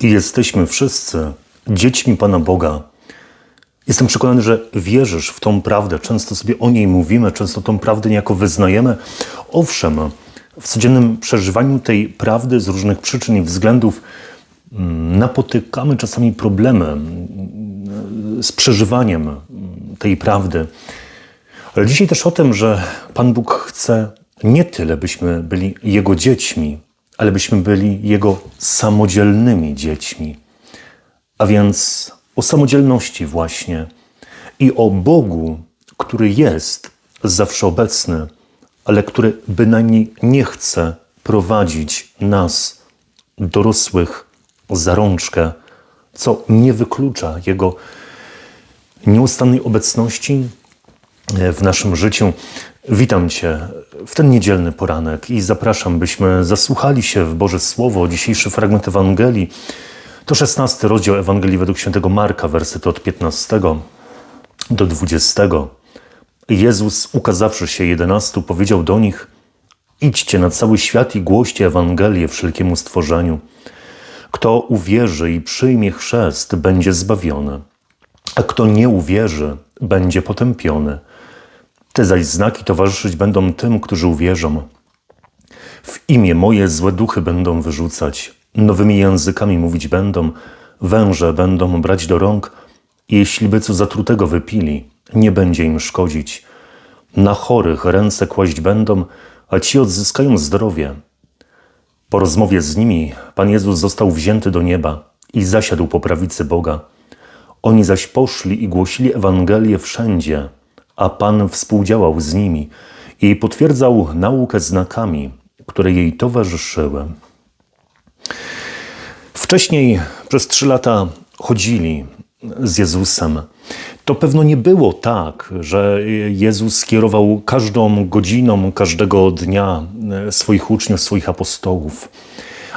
i jesteśmy wszyscy dziećmi Pana Boga. Jestem przekonany, że wierzysz w tą prawdę. Często sobie o niej mówimy, często tą prawdę niejako wyznajemy. Owszem, w codziennym przeżywaniu tej prawdy z różnych przyczyn i względów mm, napotykamy czasami problemy mm, z przeżywaniem mm, tej prawdy. Ale dzisiaj też o tym, że Pan Bóg chce nie tyle, byśmy byli Jego dziećmi, ale byśmy byli Jego samodzielnymi dziećmi. A więc o samodzielności właśnie i o Bogu, który jest zawsze obecny, ale który bynajmniej nie chce prowadzić nas, dorosłych, za rączkę, co nie wyklucza Jego nieustannej obecności w naszym życiu. Witam Cię w ten niedzielny poranek i zapraszam, byśmy zasłuchali się w Boże Słowo. Dzisiejszy fragment Ewangelii to 16 rozdział Ewangelii według świętego Marka, wersety od 15 do 20. Jezus, ukazawszy się jedenastu, powiedział do nich: Idźcie na cały świat i głoście Ewangelię wszelkiemu stworzeniu. Kto uwierzy i przyjmie chrzest, będzie zbawiony, a kto nie uwierzy, będzie potępiony. Te zaś znaki towarzyszyć będą tym, którzy uwierzą. W imię moje złe duchy będą wyrzucać, nowymi językami mówić będą, węże będą brać do rąk, jeśli by co zatrutego wypili, nie będzie im szkodzić. Na chorych ręce kłaść będą, a ci odzyskają zdrowie. Po rozmowie z nimi Pan Jezus został wzięty do nieba i zasiadł po prawicy Boga. Oni zaś poszli i głosili Ewangelię wszędzie, a Pan współdziałał z nimi i potwierdzał naukę znakami, które jej towarzyszyły. Wcześniej przez trzy lata chodzili z Jezusem. To pewno nie było tak, że Jezus skierował każdą godziną, każdego dnia swoich uczniów, swoich apostołów.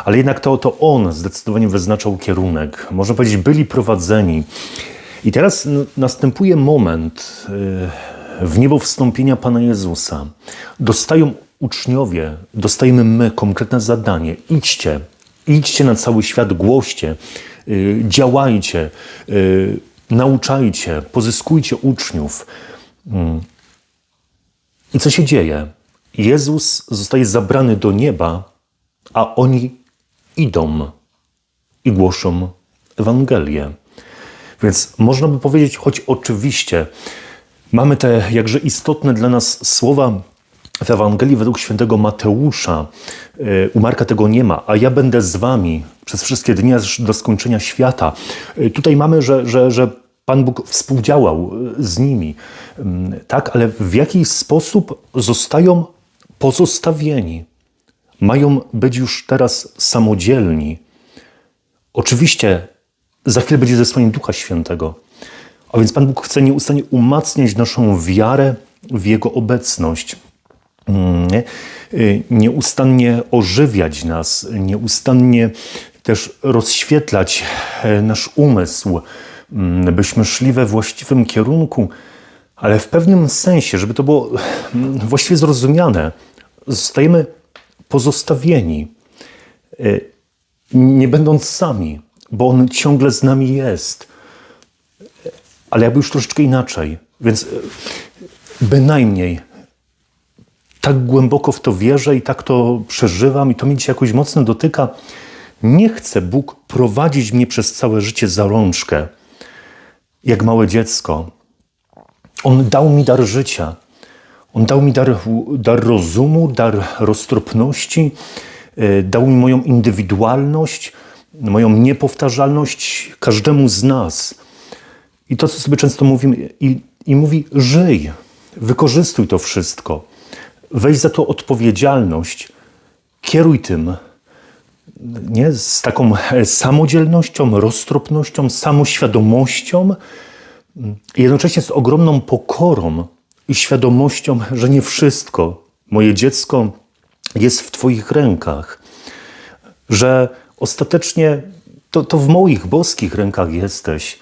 Ale jednak to, to On zdecydowanie wyznaczał kierunek. Można powiedzieć, byli prowadzeni. I teraz następuje moment y, w niebo wstąpienia Pana Jezusa. Dostają uczniowie, dostajemy my konkretne zadanie. Idźcie, idźcie na cały świat, głoście, y, działajcie, y, nauczajcie, pozyskujcie uczniów. Mm. I co się dzieje? Jezus zostaje zabrany do nieba, a oni idą i głoszą Ewangelię. Więc można by powiedzieć, choć oczywiście mamy te jakże istotne dla nas słowa w Ewangelii według świętego Mateusza. E, u Marka tego nie ma, a ja będę z wami przez wszystkie dni aż do skończenia świata. E, tutaj mamy, że, że, że Pan Bóg współdziałał e, z nimi, mm, tak, ale w jakiś sposób zostają pozostawieni. Mają być już teraz samodzielni. Oczywiście za chwilę będzie zesłanie Ducha Świętego. A więc Pan Bóg chce nieustannie umacniać naszą wiarę w Jego obecność. Mm, y, nieustannie ożywiać nas, nieustannie też rozświetlać e, nasz umysł, mm, byśmy szli we właściwym kierunku, ale w pewnym sensie, żeby to było mm, właściwie zrozumiane, zostajemy pozostawieni, e, nie będąc sami, bo On ciągle z nami jest. Ale jakby już troszeczkę inaczej. Więc e, bynajmniej tak głęboko w to wierzę i tak to przeżywam i to mnie dzisiaj jakoś mocno dotyka. Nie chce Bóg prowadzić mnie przez całe życie za rączkę, jak małe dziecko. On dał mi dar życia. On dał mi dar, dar rozumu, dar roztropności, e, dał mi moją indywidualność, moją niepowtarzalność każdemu z nas. I to, co sobie często mówimy, i, i mówi: żyj, wykorzystuj to wszystko. Weź za to odpowiedzialność, kieruj tym, nie? z taką samodzielnością, roztropnością, samoświadomością, jednocześnie z ogromną pokorą i świadomością, że nie wszystko, moje dziecko, jest w Twoich rękach, że ostatecznie to, to w moich boskich rękach jesteś,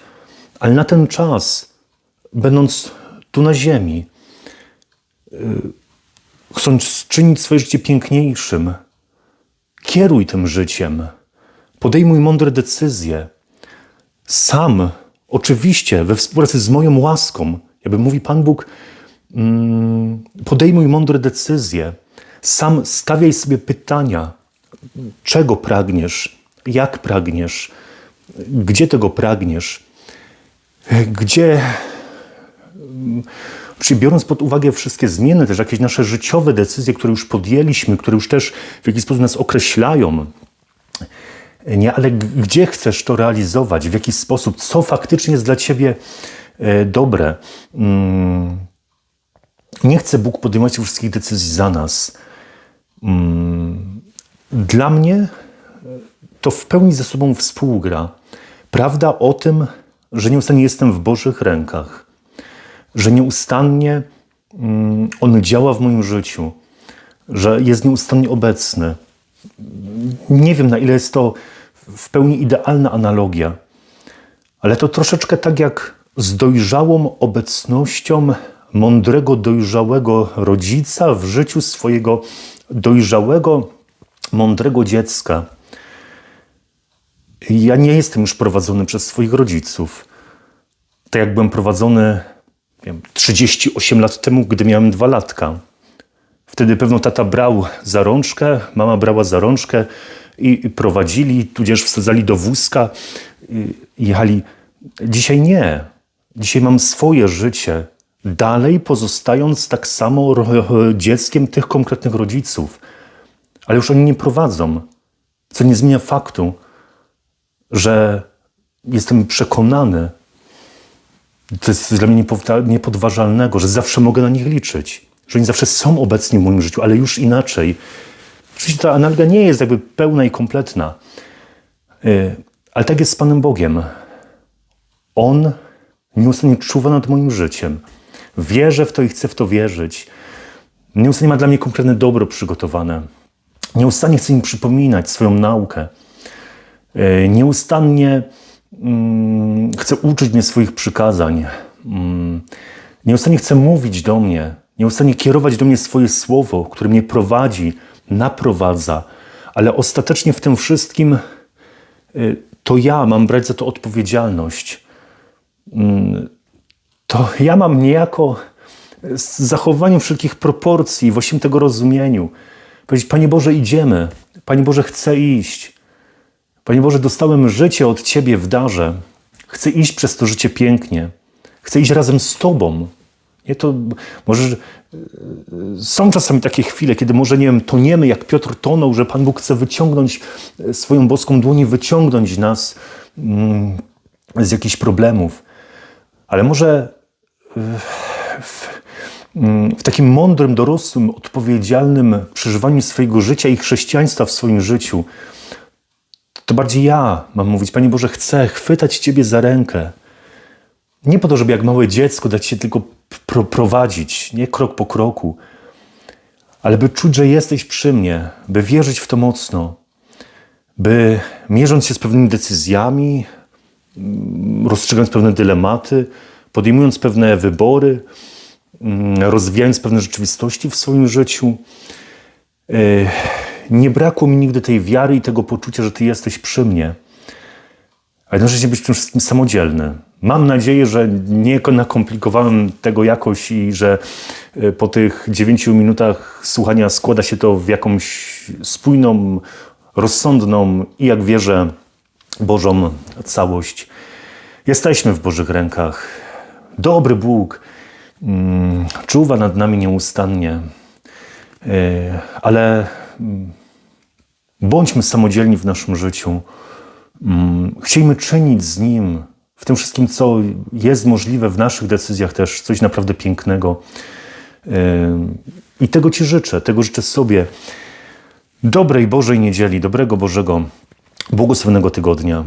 ale na ten czas, będąc tu na ziemi, chcąc czynić swoje życie piękniejszym, kieruj tym życiem. Podejmuj mądre decyzje. Sam, oczywiście, we współpracy z moją łaską. Jakby mówi Pan Bóg, mm, podejmuj mądre decyzje. Sam stawiaj sobie pytania, czego pragniesz, jak pragniesz, gdzie tego pragniesz, gdzie, mm, czyli biorąc pod uwagę wszystkie zmiany, też jakieś nasze życiowe decyzje, które już podjęliśmy, które już też w jakiś sposób nas określają, nie, ale gdzie chcesz to realizować, w jaki sposób, co faktycznie jest dla ciebie e, dobre. Mm, Nie chce Bóg podejmować wszystkich decyzji za nas. Dla mnie to w pełni ze sobą współgra. Prawda o tym, że nieustannie jestem w Bożych rękach, że nieustannie mm, On działa w moim życiu, że jest nieustannie obecny. Nie wiem, na ile jest to w pełni idealna analogia, ale to troszeczkę tak jak z dojrzałą obecnością mądrego, dojrzałego rodzica w życiu swojego dojrzałego, mądrego dziecka. Ja nie jestem już prowadzony przez swoich rodziców. Tak jak byłem prowadzony wiem, 38 lat temu, gdy miałem dwa latka. Wtedy pewno tata brał za rączkę, mama brała za rączkę i prowadzili, tudzież wsadzali do wózka jechali. Dzisiaj nie. Dzisiaj mam swoje życie, dalej pozostając tak samo dzieckiem tych konkretnych rodziców. Ale już oni nie prowadzą, co nie zmienia faktu, że jestem przekonany, to jest dla mnie niepodważalnego, że zawsze mogę na nich liczyć. Że oni zawsze są obecni w moim życiu, ale już inaczej. Oczywiście ta analogia nie jest jakby pełna i kompletna, Yy, ale tak jest z Panem Bogiem. On nieustannie czuwa nad moim życiem. Wierzę w to i chcę w to wierzyć. Nieustannie ma dla mnie konkretne dobro przygotowane. Nieustannie chce mi przypominać swoją naukę. Yy, Nieustannie mm, chce uczyć mnie swoich przykazań. Mm, Nieustannie chce mówić do mnie. Nieustannie kierować do mnie swoje słowo, które mnie prowadzi, naprowadza. Ale ostatecznie w tym wszystkim y, to ja mam brać za to odpowiedzialność. Mm, To ja mam niejako z zachowaniem wszelkich proporcji, właściwym tego rozumieniu. Powiedzieć, Panie Boże, idziemy. Panie Boże, chcę iść. Panie Boże, dostałem życie od Ciebie w darze. Chcę iść przez to życie pięknie. Chcę iść razem z Tobą. Nie, to może y, są czasami takie chwile, kiedy może, nie wiem, toniemy, jak Piotr tonął, że Pan Bóg chce wyciągnąć y, swoją boską dłoń, i wyciągnąć nas mm, z jakichś problemów. Ale może y, w takim mądrym, dorosłym, odpowiedzialnym przeżywaniu swojego życia i chrześcijaństwa w swoim życiu, to bardziej ja mam mówić, Panie Boże, chcę chwytać Ciebie za rękę. Nie po to, żeby jak małe dziecko dać się tylko pro prowadzić, nie krok po kroku, ale by czuć, że jesteś przy mnie, by wierzyć w to mocno, by mierząc się z pewnymi decyzjami, mm, rozstrzygając pewne dylematy, podejmując pewne wybory, mm, rozwijając pewne rzeczywistości w swoim życiu, yy, nie brakło mi nigdy tej wiary i tego poczucia, że Ty jesteś przy mnie. A jednocześnie być wszystkim samodzielny. Mam nadzieję, że nie nakomplikowałem tego jakoś i że y, po tych dziewięciu minutach słuchania składa się to w jakąś spójną, rozsądną i jak wierzę, Bożą całość. Jesteśmy w Bożych rękach. Dobry Bóg mm, czuwa nad nami nieustannie, Y, ale mm, bądźmy samodzielni w naszym życiu. Mm, Chciejmy czynić z Nim, w tym wszystkim, co jest możliwe w naszych decyzjach, też coś naprawdę pięknego. Yy, I tego Ci życzę, tego życzę sobie. Dobrej Bożej niedzieli, dobrego Bożego, błogosławionego tygodnia.